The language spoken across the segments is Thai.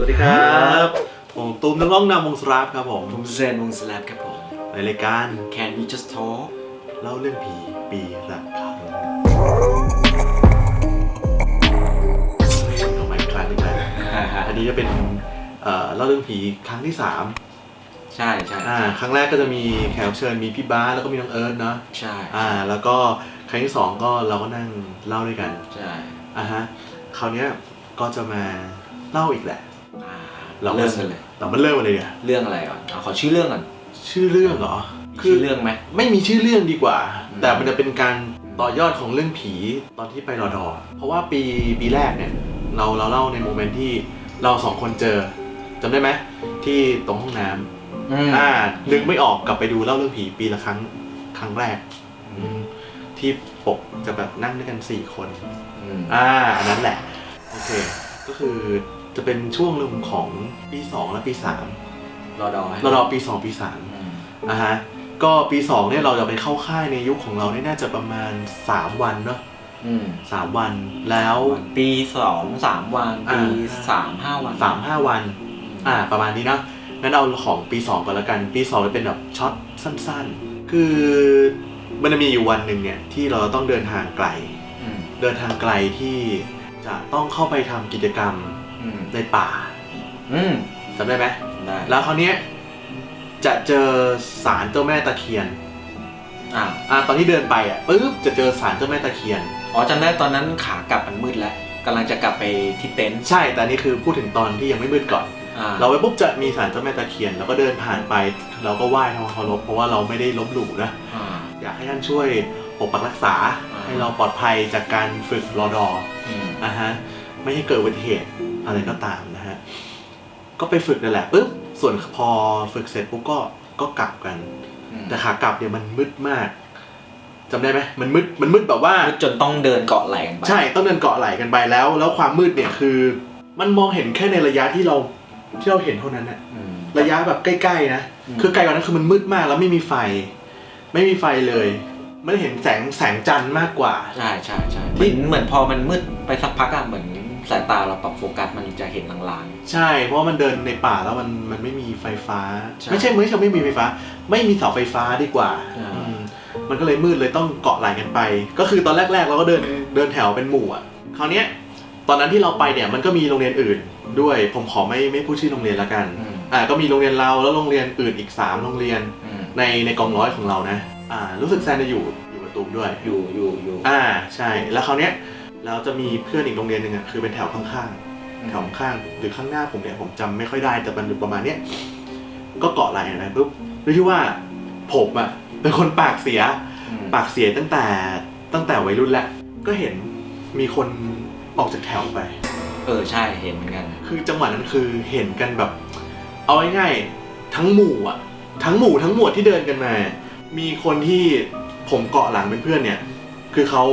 สวัสดีครับผมตูมนักร้องนำวงสราฟครับผมผมเซนวงสแลบครับผม ในรายการ Can we just talk เล่าเรื่องผีปีละครั้งเอาใหม่อีกครั้งหนึงนะอันนี้จะเป็นเอ่อเล่าเรื่องผีครั้งที่สามใช่ใช่อ่าครั้งแรกก็จะมีแขกรับเชิญมีพี่บ้าสแล้วก็มีน้องเอิร์ธเนาะใช่อ่า แล้วก็ครั้งที่สองก็เราก็นั่งเล่าด้วยกัน ใช่ อ่าฮะ คราวเนี้ยก็จะมาเล่าอีกแหละอ่า เราเริ่มกันเลย เรามาเริ่มกันเลยเนี่ยเรื่องอะไรก่อนเอาขอชื่อเรื่องก่อนชื่อเรื่องเหรอ มีชื่อเรื่องไหม ไม่มีชื่อเรื่องดีกว่าอืมแต่มันจะเป็นการต่อยอดของเรื่องผีตอนที่ไปรอดอเพราะว่าปีปีแรกเนี่ย เราเราเล่าในโมเมนต์ที่เราสองคนเจอจำได้ไหมที่ตรงห้องน้ำอืมอ่านึกไม่ออกกลับไปดูเล่าเรื่องผีปีละครั้งครั้งแรกอืมที่ปกจะแบบนั่งด้วยกันสี่คน อืมอ่าอันนั้นแหละ โอเค ก็คือ จะเป็นช่วงเรื่องของปีสองและปีสามรอดอให้เรารอปีสองปีสามอืมอะฮะก็ปีสองเนี่ยเราจะไปเข้าค่ายในยุคของเราเนี่ยน่าจะประมาณ3วันเนาะอืมสามวันแล้ว ปีสองสามวันอ่า ปีสามห้าวันสามห้าวัน อ่า ประมาณนี้เนอะงั้นเอาของปี2ก่อนละกัน ปี2จะเป็นแบบช็อตสั้นๆ คือมันจะมีอยู่วันหนึ่งเนี่ยที่เราต้องเดินทางไกล อืมเดินทางไกลที่จะต้องเข้าไปทำกิจกรรมอืม ในป่าอืมจำได้ไหมได้แล้วคราวเนี้ยจะเจอสารเจ้าแม่ตะเคียน อ่าอ่าตอนที่เดินไปอะปุ๊บจะเจอสารเจ้าแม่ตะเคียน อ๋อจำได้ตอนนั้นขากลับมันมืดแล้วกำลังจะกลับไปที่เต็นท์ใช่แต่อันนี่คือพูดถึงตอนที่ยังไม่มืดก่อน อ่าเราไปปุ๊บจะมีสารเจ้าแม่ตะเคียน แล้วก็เดินผ่านไป เราก็ไหว้ทำความเคารพเพราะว่าเราไม่ได้ลบหลู่นะ อ่า อยากให้ท่านช่วยปกปักรักษา อ่า ให้เราปลอดภัยจากการฝึกรอดออืม นะฮะไม่ให้เกิดอุบัติเหตุ อะไรก็ตามนะฮะ ก็ไปฝึกนั่นแหละปุ๊บส่วนพอฝึกเสร็จปุ๊บก็ก็กลับกันอืมแต่ขากลับเนี่ยมันมืดมากจำได้ไหมมันมืดมันมืดแบบว่ามืดจนต้องเดินเกาะไหล่กันไปใช่ต้องเดินเกาะไหลกันไปแล้ว แล้วความมืดเนี่ยคือ มันมองเห็นแค่ในระยะที่เราที่เราเห็นเท่านั้นน่ะอืม ระยะแบบใกล้ๆนะอืม คือไกลกว่านั้นคือมันมืดมากแล้วไม่มีไฟ ไม่มีไฟเลยไม่ได้เห็นแสงแสงจันทร์มากกว่า ใช่ใช่ใช่ที่เหมือนเหมือนพอมันมืดไปสักพักอะเหมือน สายตาเราปรับโฟกัสมันจะเห็นลาง ใช่ เพราะว่ามันเดินในป่าแล้วมันมันไม่มีไฟฟ้า ใช่ไม่ใช่ไม่ใช่ไม่มีไฟฟ้า ไม่มีเสาไฟฟ้าดีกว่าอ่า อืมมันก็เลยมืดเลยต้องเกาะไหลกันไป ก็คือตอนแรกๆเราก็เดินเดินแถวเป็นหมู่อะคราวเนี้ยตอนนั้นที่เราไปเนี่ยมันก็มีโรงเรียนอื่นด้วย ผมขอไม่ไม่พูดชื่อโรงเรียนละกันๆอืมอ่าก็มีโรงเรียนเราแล้วโรงเรียนอื่นอีกสามโรงเรียนอืมในในกองร้อยของเรานะอ่ารู้สึกแซนจะอยู่อยู่ประตูมด้วย อยู่อยู่อยู่อ่าใช่แล้วคราวเนี้ย เราจะมีเพื่อนอีกโรงเรียนหนึ่งอะคือเป็นแถวข้างๆแถวข้างหรือข้างหน้าผมเนี่ยผมจำไม่ค่อยได้แต่มันอยู่ประมาณเนี้ยก็เกาะไหลอะไรปุ๊บด้วยที่ว่าผมอะเป็นคนปากเสียอืมปากเสียตั้งแต่ตั้งแต่วัยรุ่นแหละก็เห็นมีคนออกจากแถวไป เออใช่เห็นเหมือนกัน คือจังหวะนั้นคือเห็นกันแบบ เอาง่ายๆทั้งหมู่อะ ทั้งหมู่ทั้งหมวดที่เดินกันมา มีคนที่ผมเกาะหลังเป็นเพื่อนเนี่ย คือเขา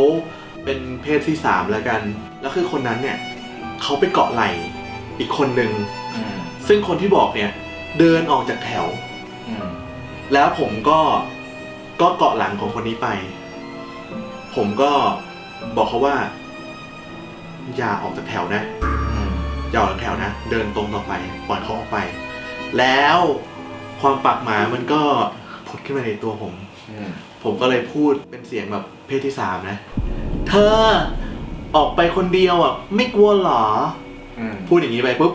เป็นเพศที่สามแล้วกัน แล้วคือคนนั้นเนี่ยเขาไปเกาะไหล่อีกคนหนึ่ง อืมซึ่งคนที่บอกเนี่ยเดินออกจากแถว อืมแล้วผมก็ก็เกาะหลังของคนนี้ไป ผมก็บอกเขาว่า อย่าออกจากแถวนะ อืมอย่าออกจากแถวนะ เดินตรงต่อไป ปล่อยเขาออกไป แล้วความปากหมามันก็ผุดขึ้นมาในตัวผม อืมผมก็เลยพูดเป็นเสียงแบบเพศที่สามนะ เธอออกไปคนเดียวอะไม่กลัวเหรอ อืมพูดอย่างนี้ไปปุ๊บ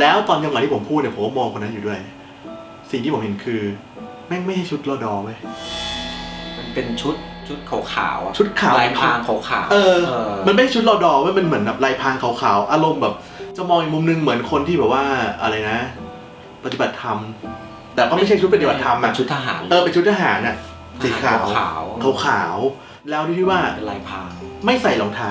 แล้วตอนจังหวะที่ผมพูดเนี่ยผมก็มองคนนั้นอยู่ด้วย สิ่งที่ผมเห็นคือ แม่งไม่ใช่ชุดรอดอเว้ย มันเป็นชุดชุดขาวๆอะชุดขาว ลายพรางขาวๆเออเออมันไม่ใช่ชุดรอดอเว้ยมันเหมือนแบบลายพรางขาวๆ อารมณ์แบบ จะมองอีกมุมนึงเหมือนคนที่แบบว่าอะไรนะ ปฏิบัติธรรม แต่ก็ไม่ใช่ชุดปฏิบัติธรรมเป็อะนชุดทหารเออเป็นชุดทหารอะสีขาวขาวขาวๆแล้วที่ว่าเป็นลายพราง ไม่ใส่รองเท้า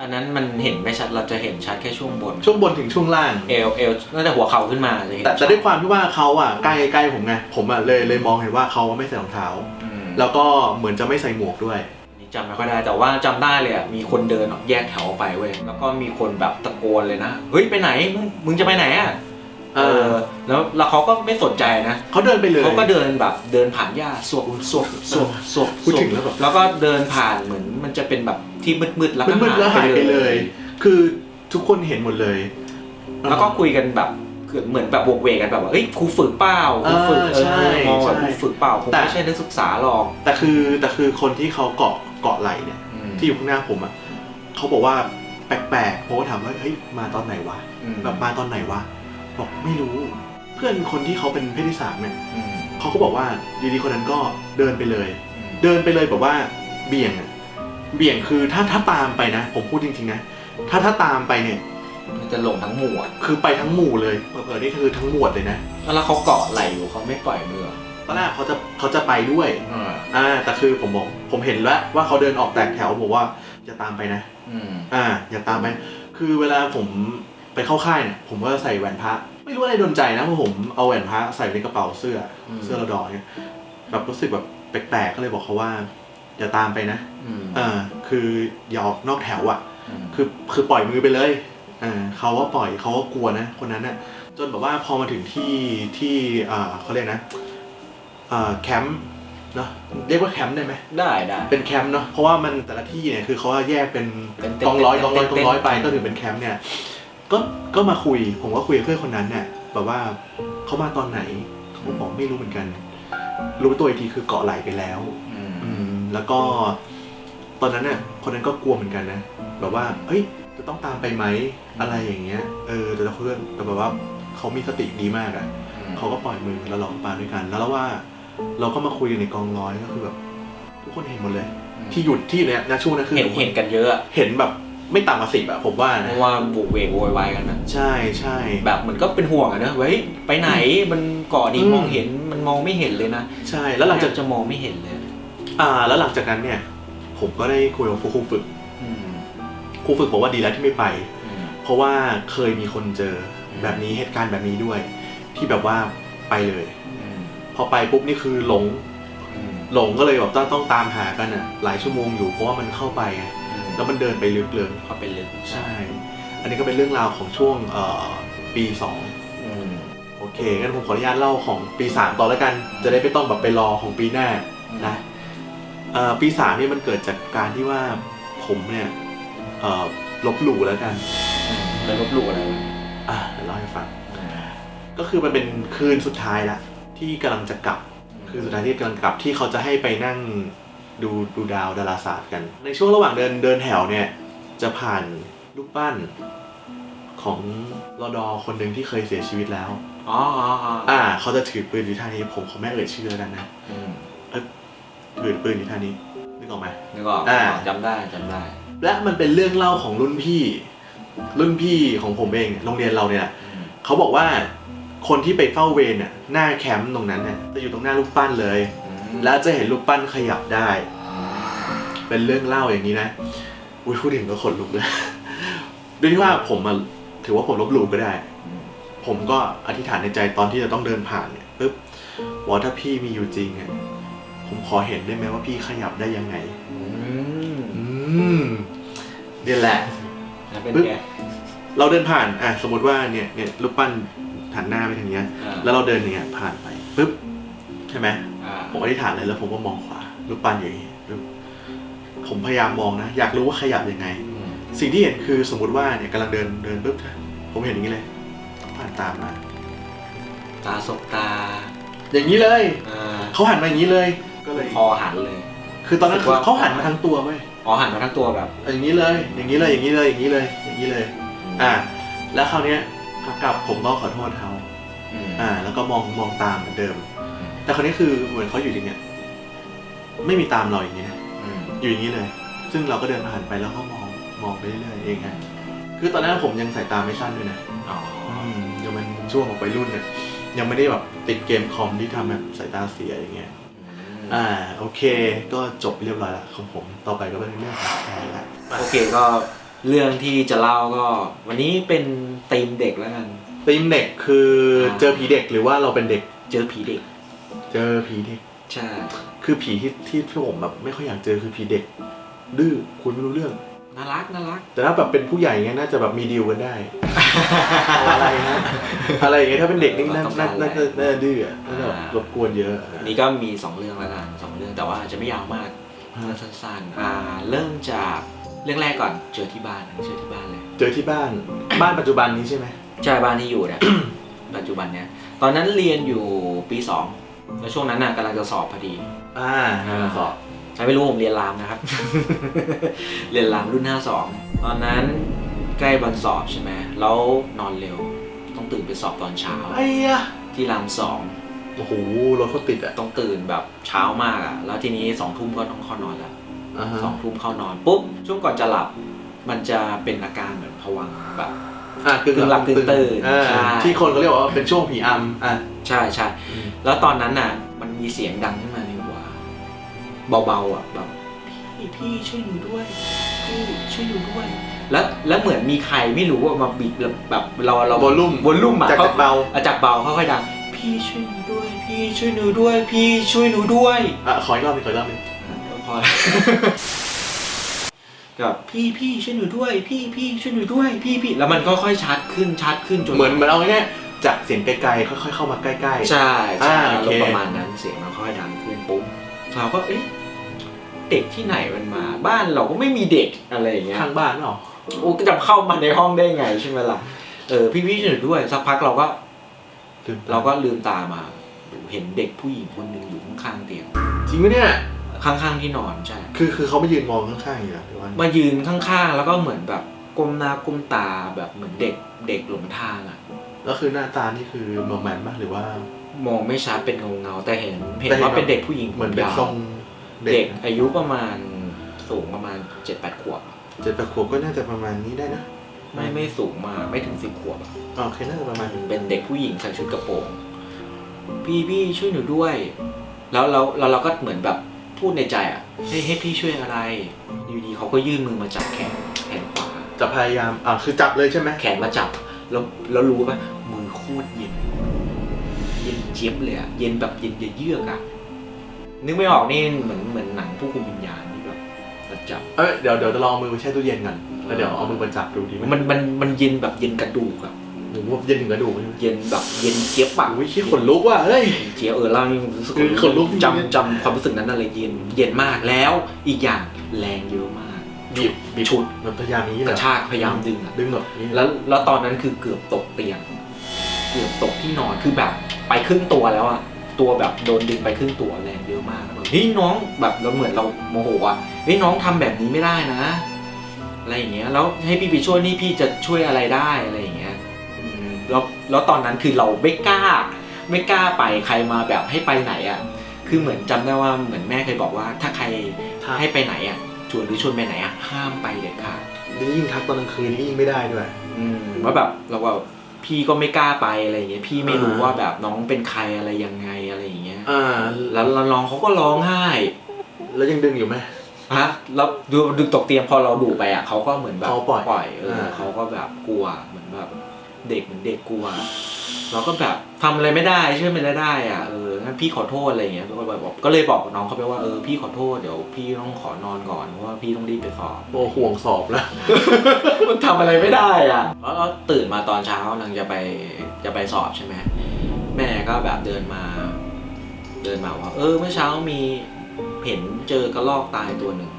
อันนั้นมันเห็นไม่ชัดเราจะเห็นชัดแค่ช่วงบน ช่วงบนถึงช่วงล่าง เอวเอวน่าจะหัวเข่าขึ้นมาจะเห็นแต่แต่ด้วยความที่ว่าเขาอะใกล้ใกล้ผมไงผมอะเลยเลยมองเห็นว่าเขาไม่ใส่รองเท้า อืมแล้วก็เหมือนจะไม่ใส่หมวกด้วย นี่จำไม่ค่อยได้แต่ว่าจำได้เลยอะมีคนเดินออกแยกแถวออกไปเว้ยแล้วก็มีคนแบบตะโกนเลยนะเฮ้ยไปไหนมึงมึงจะไปไหนอะเออ แล้วแล้วเขาก็ไม่สนใจนะเขาเดินไปเลย เขาก็เดินแบบเดินผ่านหญ้าสวบสวบสวบสวบพูดถึงแล้วแบบ แล้วก็เดินผ่านเหมือนมันจะเป็นแบบ ที่มืดๆแล้วก็มืดๆแล้วหายไปเลย คือทุกคนเห็นหมดเลย แล้วก็คุยกันแบบเหมือนแบบบวกเวกกันแบบว่าเอ้ยครูฝึกเปล่าครูฝึกเออเอใช่อมองแบบใช่ครูฝึกเปล่าคงแต่ไม่ใช่นักศึกษาหรอกแต่คือแต่คือคนที่เขาเกาะเกาะไหลเนี่ยอืมที่อยู่ข้างหน้าผมอะเขาบอกว่าแปลกๆผมก็ถามว่าเฮ้ยมาตอนไหนวะอืมแบบมาตอนไหนวะบอกไม่รู้ เพื่อนคนที่เขาเป็นเพศที่สามเนี่ยอืมเขาก็บอกว่าดีๆคนนั้นก็เดินไปเลยอืมเดินไปเลยแบบว่าเบี่ยงอะ เบี่ยงคือถ้าถ้าตามไปนะ ผมพูดจริงๆนะ ถ้าถ้าตามไปเนี่ย มันจะหลงทั้งหมู่อะคือไปทั้งหมู่เลยเผลอๆนี่คือทั้งหมวดเลยนะ แล้วเขาเกาะไหลอยู่เขาไม่ปล่อยมือเหรอตอนแรกเขาจะเขาจะไปด้วย อ่าอ่า แต่คือผมบอกผมเห็นแล้วว่าเขาเดินออกแตกแถวบอกว่าอย่าตามไปนะ อืมอ่า อย่าตามไป คือเวลาผมไปเข้าค่ายเนี่ย ผมก็ใส่แหวนพระ ไม่รู้อะไรโดนใจนะเพราะผมเอาแหวนพระใส่ในกระเป๋าเสื้ออเสื้อระดอเนี่ยแบบรู้สึกแบบแปลกๆก็เลยบอกเขาว่า อย่าตามไปนะอืมอ่าคืออย่าออกนอกแถวอะมคือคือปล่อยมือไปเลยอ่าเขาก็ปล่อยเขาก็กลัวนะคนนั้นน่ะ จนแบบว่าพอมาถึงที่ที่อ่าเขาเรียกนะอ่าแคมป์เนาะเรียกว่าแคมป์ได้ไหมได้ได้ เป็นแคมป์เนาะเพราะว่ามันแต่ละที่เนี่ยคือเขาแยกเป็นเป็นเต็นท์กองร้อยกองร้อยเต็กนท์องร้อยไปเต็นท์ก็ถือเป็นแคมป์เนี่ย ก็ก็มาคุยผมก็คุยกับเพื่อนคนนั้นเนี่ยแบบว่าเขามาตอนไหนผมบอกไม่รู้เหมือนกัน รู้ตัวอีกทีคือเกาะไหลไปแล้ว อืมอืม แล้วก็ตอนนั้นเนี่ยคนนั้นก็กลัวเหมือนกันนะแบบว่าเฮ้ยจะต้องตามไปไหมอะไรอย่างเงี้ยเออแต่ละเพื่อนแต่แบบว่าเขามีสติดีมากอะเขาก็ปล่อยมือแล้วเราก็มาด้วยกัน แล้วเราว่าเราก็มาคุยกันในกองร้อยก็คือแบบทุกคนเห็นหมดเลย ที่หยุดที่เนี่ยนะช่วงนั้นคือเห็นทุกคเห็นกันเยอะอะเห็นแบบไม่ต่ำกว่าสิบอะผมว่าเพนะราะว่าบุกเวกโวยวายกันนะใช่ใช่แบบเหมือนก็เป็นห่วงอะเนอะเฮ้ยไปไหนมันเกาะนี้อืมมองเห็นมันมองไม่เห็นเลยนะใช่แล้วหลังจากจะมองไม่เห็นเลย อ่า แล้วหลังจากนั้นเนี่ย ผมก็ได้คุยกับครูฝึกอืมครูฝึกบอกว่าดีแล้วที่ไม่ไป อืม เพราะว่าเคยมีคนเจอแบบนี้เหตุการณ์แบบนี้ด้วย ที่แบบว่าไปเลย อืมพอไปปุ๊บนี่คือหลงอืมหลงก็เลยแบบต้องต้องตามหากันอะหลายชั่วโมงอยู่เพราะว่ามันเข้าไปไงแล้วมันเดินไปลึกเลย เขาเป็นลึกใช่ อันนี้ก็เป็นเรื่องราวของช่วงเอ่อปีสองอืมโอเคงั้นผมขออนุญาตเล่าของปีสามต่อแล้วกัน จะได้ไม่ต้องแบบไปรอของปีหน้านะเอ่อ ปีสามเนี่ยมันเกิดจากการที่ว่าผมเนี่ยเอ่อลบหลู่แล้วกันอืมแล้วลบหลู่อะไรวะอะเดี๋ยวเล่าให้ฟัง ก็คือมันเป็นคืนสุดท้ายละที่กำลังจะกลับ คือสุดท้ายที่กำลังกลับที่เขาจะให้ไปนั่งดูดูดาวดาราศาสตร์กัน ในช่วงระหว่างเดินเดินแถวเนี่ย จะผ่านรูปปั้นของรอดอคนหนึ่งที่เคยเสียชีวิตแล้ว อ๋ออ๋ออ๋ออ่า เขาจะถือปืนอยู่ท่านี้ผมขอไม่เอ่ยชื่อแล้วกันนะ อืม ถือปืนอยู่ท่านี้นึกออกไหม นึกออกอ่า จำได้จำได้ และมันเป็นเรื่องเล่าของรุ่นพี่ รุ่นพี่ของผมเองเนี่ยโรงเรียนเราเนี่ยอืม เขาบอกว่าคนที่ไปเฝ้าเวรเนี่ยหน้าแคมป์ตรงนั้นเนี่ยจะอยู่ตรงหน้ารูปปั้นเลย แล้วจะเห็นรูปปั้นขยับได้ เป็นเรื่องเล่าอย่างนี้นะ อุ้ยพูดถึงก็ขนลุกเลยด้วยที่ว่าผมมาถือว่าผมลบหลู่ก็ได้อืมผมก็อธิษฐานในใจตอนที่จะต้องเดินผ่านเนี่ยปุ๊บว่าถ้าพี่มีอยู่จริงอะ ผมขอเห็นได้ไหมว่าพี่ขยับได้ยังไง อืมอืมเนี่ยแหละ แล้วเป็นปึ๊บไง เราเดินผ่าน อะ สมมติว่าเนี่ยเนี่ยรูปปั้นหันหน้าไปทางเนี้ย อ่า แล้วเราเดินอย่างเงี้ยผ่านไปปุ๊บใช่ไหม อ่าผมอธิษฐานเลยแล้วผมก็มองขวารูปปั้นอย่างงี้ปุ๊บผมพยายามมองนะ อยากรู้ว่าขยับยังไง อืมสิ่งที่เห็นคือสมมติว่าเนี่ยกำลังเดินเดินปุ๊บผมเห็นอย่างนี้เลย ผ่านตามมา ตาสบตาอย่างนี้เลย อ่าเขาหันมาอย่างนี้เลย ก็เลย คอหันเลย คือตอนนั้นคือเขาหันมาทั้งตัวเว้ยอ๋อหันมาทั้งตัวแบบ อย่างนี้เลย อย่างนี้เลย อย่างนี้เลย อย่างนี้เลย อย่างนี้เลย อ่า แล้วคราวเนี้ยขากลับผมก็ขอโทษเขาอืมอ่า แล้วก็มองมองตามเหมือนเดิม แต่คราวนี้คือเหมือนเขาอยู่อย่างเนี้ย ไม่มีตามเราอย่างนี้นะ อืมอยู่อย่างนี้เลย ซึ่งเราก็เดินผ่านไปแล้วก็มอง มองไปเรื่อยๆเองไงคือตอนนั้นผมยังสายตาไม่สั้นด้วยนะ อ๋ออืมยังเป็นช่วงของวัยรุ่นเนี่ยยังไม่ได้แบบติดเกมคอมที่ทำแบบสายตาเสียอย่างเงี้ย อ่าโอเค ก็จบเรียบร้อยละของผม ต่อไปก็เป็นเรื่องของแอร์ละโอเคก็เรื่องที่จะเล่าก็ วันนี้เป็นธีมเด็กแล้วกันธีมเด็กคืออา เจอผีเด็กหรือว่าเราเป็นเด็ก เจอผีเด็กเจอผีเด็ก ใช่ คือผีที่ที่ที่ผมแบบไม่ค่อยอยากเจอคือผีเด็ก ดื้อคุยไม่รู้เรื่อง น่ารักน่ารัก แต่ถ้าแบบเป็นผู้ใหญ่เงี้ยน่าจะแบบมีดีลกันได้เอาอะไรนะอะไรอย่างเงี้ยถ้าเป็นเด็กนี่น่าน่าน่าน่าน่าดื้ออะน่าจะแบบรบกวนเยอะวันนี้ก็มีสองเรื่องแล้วกันสองเรื่องแต่ว่าอาจจะไม่ยาวมากเรื่องสั้นๆอ่าเริ่มจากเรื่องแรกก่อนเจอที่บ้านอันนี้เจอที่บ้านเลย เจอที่บ้านบ้านปัจจุบันนี้ใช่ไหมใช่บ้านที่อยู่เนี่ย ปัจจุบันเนี่ย ตอนนั้นเรียนอยู่ปีสองแล้วช่วงนั้นน่ะกำลังจะสอบพอดี อ่าสอบใครไม่รู้ผมเรียนรามนะครับ เรียนรามรุ่น 52 ตอนนั้นใกล้วันสอบใช่ไหมแล้วนอนเร็ว ต้องตื่นไปสอบตอนเช้า ไอ้ยะที่รามสองโอ้โหรถเขาติดอะต้องตื่นแบบเช้ามากอะ่ะ แล้วทีนี้สองทุ่มก็ต้องเข้านอนแล้วอ่าฮะสองทุ่มเข้านอนปุ๊บช่วงก่อนจะหลับ มันจะเป็นอาการเหมือนผวังค์แบบ อ่ากึ่งกึ่งหลับกึ่งตื่นอ่าใช่ ที่คนเขาเรียกว่าเป็นช่วงผีอำอะ ใช่ใช่แล้วตอนนั้นน่ะ มันมีเสียงดังขึ้นมาในหัว เบาๆอะแบบพี่พี่ช่วยหนูด้วยพี่ช่วยหนูด้วย แล้วแล้วเหมือนมีใครไม่รู้ว่ามาบิดแบบเราเราวอลลุ่มวอลลุ่มอะจากเขาจากเบาอะจากเบาค่อยๆดังพี่ช่วยหนูด้วย พี่ช่วยหนูด้วย พี่ช่วยหนูด้วยอะขออีกรอบหนึงขออีกรอบหนึงพอแล้วกับพี่พี่ช่วยหนูด้วย พี่พี่ช่วยหนูด้วย พี่พี่แล้วมันก็ค่อยชัดขึ้นชัดขึ้นจนเหมือนเหมือนเอาง่ายๆจากเสียงไกลๆค่อยๆเข้ามาใกล้ๆ ใช่ใช่อ่าโอเคแล้วประมาณนั้นเสียงมันค่อยดังขึ้นปุ๊บเราก็เอ๊ะ เด็กที่ไหนมันมา บ้านเราก็ไม่มีเด็กอะไรอย่างเงี้ยข้างบ้านเหรอโอ้ก็จะเข้ามาในห้องได้ไงใช่ไหมล่ะเออพี่พี่ช่วยหนูด้วยสักพักเราก็ลืมตเราก็ลืมตามา เห็นเด็กผู้หญิงคนหนึ่งอยู่ข้างๆเตียงจริงไหมเนี่ยข้างๆที่นอนใช่คือคือเขามายืนมองข้างๆอยู่เหรอหรือว่ามายืนข้างๆ แล้วก็เหมือนแบบก้มหน้าก้มตาแบบเหมือนเด็กเด็กหลงทางอะแล้วคือหน้าตานี่คือโรแมนต์มากหรือว่ามองไม่ชัดเป็นเงาเงาๆแต่เห็นเห็นแต่เห็นว่าเป็นเด็กผู้หญิงเหมือนเป็นยาวทรง เด็เด็กกอายุประมาณสูงประมาณเจ็ดแปดขวบอะเจ็ดแปดขวบก็น่าจะประมาณนี้ได้นะ ไม่ไม่สูงมากไม่ถึงสิบขวบอะอ๋อโอเคน่าจะประมาณนี้เป็นเด็กผู้หญิงใส่ชุดกระโปรง พี่พี่ช่วยหนูด้วย แล้วแล้วแล้วเราก็เหมือนแบบพูดในใจอะให้ให้พี่ช่วยอะไร อยู่ดีเขาก็ยื่นมือมาจับแขนแขนขวาจะพยายามอ่าคือจับเลยใช่ไหมแขนมาจับ แล้วแล้วรู้ป่ะมือโคตรเย็น เย็นเจี๊ยบเลยอะเย็นแบบเย็นเยือกอะ นึกไม่ออกนี่เหมือนเหมือนหนังผู้คุมวิญญาณที่แบบมาจับ เอ้ยเดี๋ยวเดี๋ยวจะลองเอามือไปแช่ตู้เย็นก่อนแล้วเดี๋ยวเอามือมาจับดูดีไหมมันมันมันเย็นแบบเย็นกระดูกอะหรือว่าเย็นถึงกระดูกใช่ไหมเย็นแบบเย็นเจี๊ยบปะอุ้ยขี้ขนลุกว่ะเฮ้ย เจี๊ยบเออเล่านี่รู้สึกคือขนลุกจริงๆ จำจำความรู้สึกนั้นอะไรเย็นเย็นมากแล้วอีกอย่างแรงเยอะมากบีบบีบชุดแบบพยายามนี้กเหรระอชากพยายามดึงอะ ดึงแบบนี้แล้วแล้วตอนนั้นคือเกือบตกเตียง เกือบตกที่นอนคือแบบไปครึ่งตัวแล้วอะตัวแบบโดนดึงไปครึ่งตัวแรง เยอะมากแบบเฮ้ยน้องแบบเราเหมือนเราโมโหอะเฮ้ยน้องทำแบบนี้ไม่ได้นะ อะไรอย่างเงี้ยแล้วให้พี่ไปช่วยนี่พี่จะช่วยอะไรได้อะไรอย่างเงี้ยอืมแล้วแล้วตอนนั้นคือเราไม่กล้า ไม่กล้าไปใครมาแบบให้ไปไหนอะคือเหมือนจำได้ว่าเหมือนแม่เคยบอกว่า ถ้าใครถ้าให้ไปไหนอะชวนหรือชวนไปไหนอะห้ามไปเด็ดขาดนี่ยิ่งทักตอนกลางคืนนี่ยิ่งไม่ได้ด้วยอืมว่าแบบเราว่าพี่ก็ไม่กล้าไปอะไรอย่างเงี้ยพี่ไม่รู้อ่าว่าแบบน้องเป็นใครอะไรยังไงอะไรอย่างเงี้ย อ่าแล้วแล้วน้องเขาก็ร้องไห้ แล้วยังดึงอยู่ไหม ฮะแล้วดูดึงตกเตียงพอเราดุไปอะเขาก็เหมือนแบบเขาปล่อยปล่อยเอออ่าเขาก็แบบกลัวเหมือนแบบเด็กเหมือนเด็กกลัว เราก็แบบทำอะไรไม่ได้ช่วยไม่ได้ได้อะเอองั้นพี่ขอโทษอะไรอย่างเงี้ยก็เลยบอกก็เลยบอกน้องเขาไปว่าเออพี่ขอโทษเดี๋ยวพี่ต้องขอนอนก่อนเพราะว่าพี่ต้องรีบไปสอบ โอ้ห่วงสอบแล้วมันทำอะไรไม่ได้อะแล้วเราตื่นมาตอนเช้ากำลังจะไปจะไปสอบใช่ไหมแม่ก็แบบเดินมา เดินมาว่า เออเมื่อเช้ามีเห็นเจอกระรอกตายตัวหนึ่ง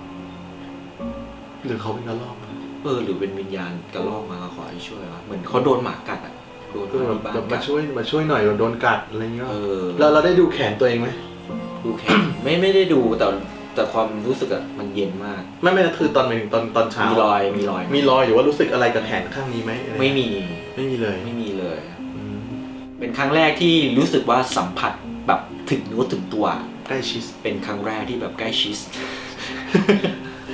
หรือเขาเป็นกระรอกเออหรือเป็นวิญญาณกระรอกมาขอให้ช่วยวะเหมือนเขาโดนหมากัดอะโดนหคือมาแบบที่บ้านแบบกัมาดช่วยมาช่วยหน่อยแบบโดนกัดอะไรเงี้ยเออเราเราได้ดูแขนตัวเองไหมดูแขนไม่ไม่ได้ดูแต่แต่ความรู้สึกอะมันเย็นมาก ไม่ไม่นะคือตอนเป็นตอนตอนเช้ามีรอยมีรอยมีรอยหรือว่ารู้สึกอะไรกับแขนข้างนี้ไหมอะรไม่มีไม่มีเลยไม่มีเลย อืมเป็นครั้งแรกที่รู้สึกว่าสัมผัส แบบถึงเนื้อถึงตัวใกล้ชิดเป็นครั้งแรกที่แบบใกล้ชิด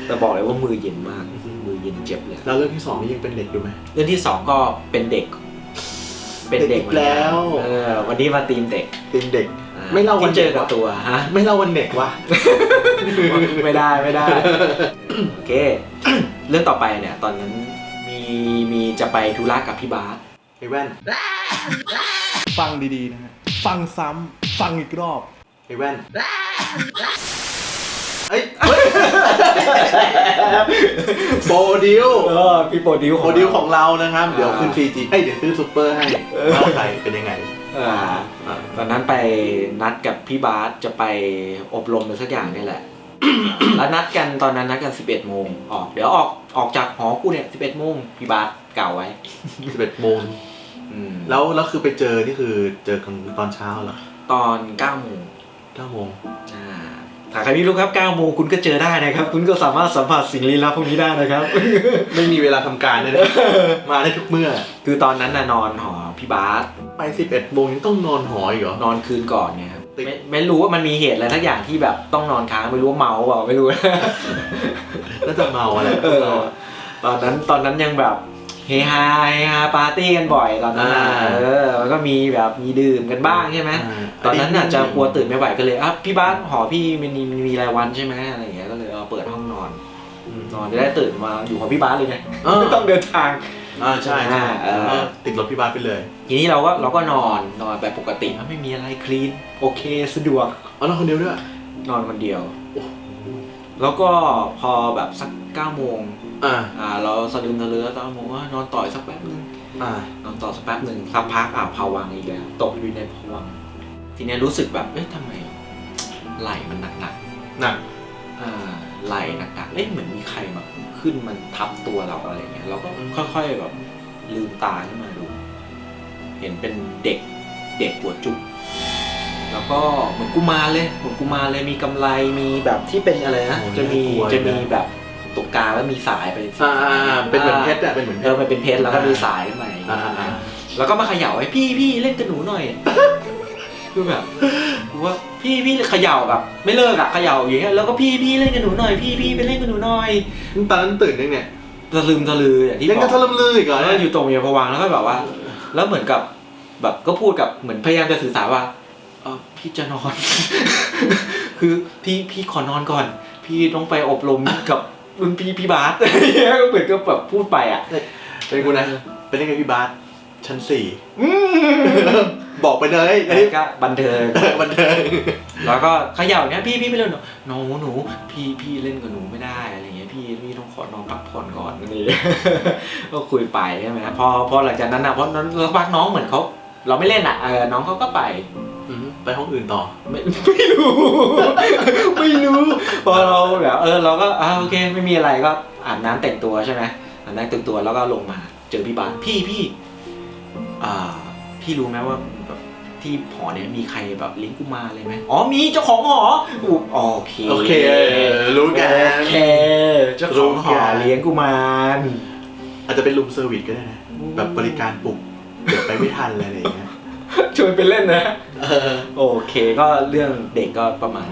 แต่บอกเลยว่ามือเย็นมาก มือเย็นเจ็บเลยแล้วเรื่องที่สองนี่ยังเป็นเด็กอยู่ไหมเรื่องที่สองก็เป็นเด็ก เป็นเด็กเด็กอีกแล้วเหมือนกันเออวันนี้มาตีมเด็กเป็นเด็กอ่ไม่เล่าวันที่เจอเด็กกับวะตัวฮะไม่เล่าวันเด็กวะไม่ได้ไม่ได้โอเค เรื่องต่อไปเนี่ย ตอนนั้นมีมีจะไปธุระกับพี่บาสไอ้แว่นฟังดีๆนะฮะ ฟังซ้ำฟังอีกรอบ ไอ้แว่นเอ้ยเฮ้ยโปรดิวเออพี่โปรดิวโปรดิวของเรานะครับอ่าเดี๋ยวขึ้น 4G เอ้ยเดี๋ยวซื้อซูเปอร์ให้ว่าใครเป็นยังไงอ่าอ่าตอนนั้นไปนัดกับพี่บาสจะไปอบรมอะไรสักอย่างนี่แหละ แล้วนัดกันตอนนั้นนัดกัน 11โมงออก เดี๋ยวออกออกจากหอกูเนี่ย 11โมงพี่บาสกล่าวไว้11โมง อืมแล้วแล้วคือไปเจอนี่คือเจอกลางตอนเช้าเหรอตอน9โมงเก้าโมงอ่าถ้าใครไม่รู้ครับ9โมงคุณก็เจอได้นะครับ คุณก็สามารถสัมผัสสิ่งลี้ลับพวกนี้ได้นะครับ ไม่มีเวลาทำการเลยนะ มาได้ทุกเมื่อ คือตอนนั้นน่ะนอนหอพี่บาสไปสิบเอ็ดโมงยังต้องนอนหออีกเหรอ นอนคืนก่อนไงครับติดไม่ไม่รู้ว่ามันมีเหตุอะไรทักอย่างที่แบบต้องนอนค้างไม่รู้ว่าเมาเปล่าไม่รู้น่าจะเมาอะไรเออ ตอนนั้นตอนนั้นยังแบบ เฮฮาเฮฮาปาร์ตี้กันบ่อยตอนนั้นน่ะอ่า เออแล้วก็มีแบบมีดื่มกันบ้างใช่ไหมาตอนนั้นน่ะจะกลัวตื่นไม่ไหวก็เลยอะพี่บ้านหอพี่มันมีมีรายวันใช่ไหมอะไรอย่างเงี้ยก็เลยเอาเปิดห้องนอนอืมนอนจะได้ตื่นมาอยู่ของพี่บ้านเลยไงเออ ไม่ต้องเดินทาง อ่าใช่ใช่เออแล้วก็ติดรถพี่บาสไปเลยทีนี้เราก็เราก็นอนนอนแบบปกติไม่มีอะไรคลีนโอเคสะดวกอ๋อนอนคนเดียวด้วยนอนคนเดียวโอ้โหแล้วก็พอแบบสักเก้าโมง อ่า อ่า เราสะดึมสะเลือตอนโมงว่านอนต่ออีกสักแป๊บนึงอ่า นอนต่อสักแป๊บหนึ่งสักพักอะภาวังก์อีกแล้วตกอยู่ในภวังก์ทีเนี้ยรู้สึกแบบเอ๊ะทำไม ไหล่มันหนักหนัก ๆอ่าไหล่หนักๆเอ๊ะเหมือนมีใครแบบขึ้นมันทับตัวเราอะไรเงี้ยเราก็ค่อยๆแบบลืมตาขึ้นมาดู เห็นเป็นเด็กเด็กหัวจุก แล้วก็เหมือนกุมารเลยเหมือนกุมารเลยมีกำไรมีแบบที่เป็นอะไรนะโอ้ยจะมีน่ากลัวจะมีเลยนะแบบต รงกลางแล้วมีสายไปอ่าอ่าอ่าเป็นเหมือนเพชรอะเป็นเหมือนเพเอชอร มันเป็นเพชรแล้วก็มีสายขึ้นมาอย่างอ่าเงี้ยอ่า แล้วก็มาเขย่าไอ้พี่พี่เล่นกับหนูหน่อยคือแบบกูว่าพี่พี่เขย่าแบบ ไม่เลิกอะเขย่าอย่างเงี้ยแล้วก็พี่พี่เล่นกับหนูหน่อยพี่พี่ไปเล่นกับหนูหน่อยตอนนั้นตื่นยังเนี่ยตะลึมตะลืออย่างที่ยังบจะอกทะลึ่มลืออีกเหรอแล้วเนี่ยอยู่ตรงเมียพวังก์แล้วก็แบบว่า แล้วเหมือนกับแบบก็พูดกับเหมือนพยายามจะสื่อสารว่าเออพี่จะนอน คือพี่พี่ขอนอนก่อน พี่ต้องไปอบรมกับ รุ่นพี่พี่บาสอะไรอย่างเงี้ยก็เหมือนกับแบบพูดไปอะเป็นกูนะเป็นยังไงพี่บาสชั้นสี่อืมบอกไปเลยไอ้แล้วก็บันเทิงบันเทิงแล้วก็เขย่าเนี้ยพี่พี่ไม่เล่นหนูหนูหนูพี่พี่เล่นกับหนูไม่ได้อะไรเงี้ยพี่พี่ต้องขอนอนพักผ่อนก่อนอะไรอย่างเงี้ยก็คุยไปใช่ไหมพอพอหลังจากนั้นนะเพราะนั้นสักพักน้องเหมือนเขาเราไม่เล่นอะเออน้องเขาก็ไปอืม ไปห้องอื่นต่อ ไม่ไม่รู้ ไม่รู้พอเราแบบเออเราก็อ่าโอเค ไม่มีอะไรก็อาบน้ำแต่งตัวใช่ไหมอาบน้ำแต่งตัวแล้วก็ลงมา เจอพี่บาสพี่พี่อ่าพี่รู้ไหมว่าแบบที่หอเนี้ยมีใครแบบเลี้ยงกุมารเลยไหมอ๋อมีเจ้าของหออุ๊ยโอเค โอเครู้กัน โอเคเจ้าของหอเลี้ยงกุมารอาจจะเป็นรูมเซอร์วิสก็ได้นะ แบบบริการปลุกเดี๋ยวไปไม่ทันอะไรอย่างเงี้ย ชวนไปเล่นนะ เออ โอเคก็เรื่องเด็กก็ประมาณ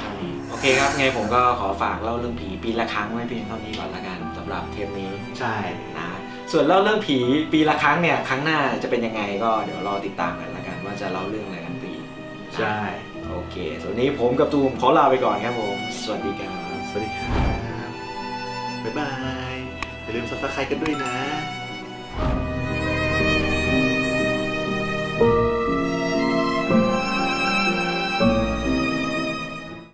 เท่านี้ โอเคครับไงผมก็ขอฝากเล่าเรื่องผีปีละครั้งไว้เพียงเท่านี้ก่อนละกันสำหรับเทปนี้ใช่ นะส่วนเล่าเรื่องผีปีละครั้งเนี่ยครั้งหน้าจะเป็นยังไงก็เดี๋ยวรอติดตามกันละกันว่าจะเล่าเรื่องอะไรกันปีนะใช่ โอเคส่วนวันนี้ผมกับตูมขอลาไปก่อนครับผม สวัสดีครับ สวัสดีครับ บ๊ายบาย อย่าลืมซับสไครต์กันด้วยนะ 嗯。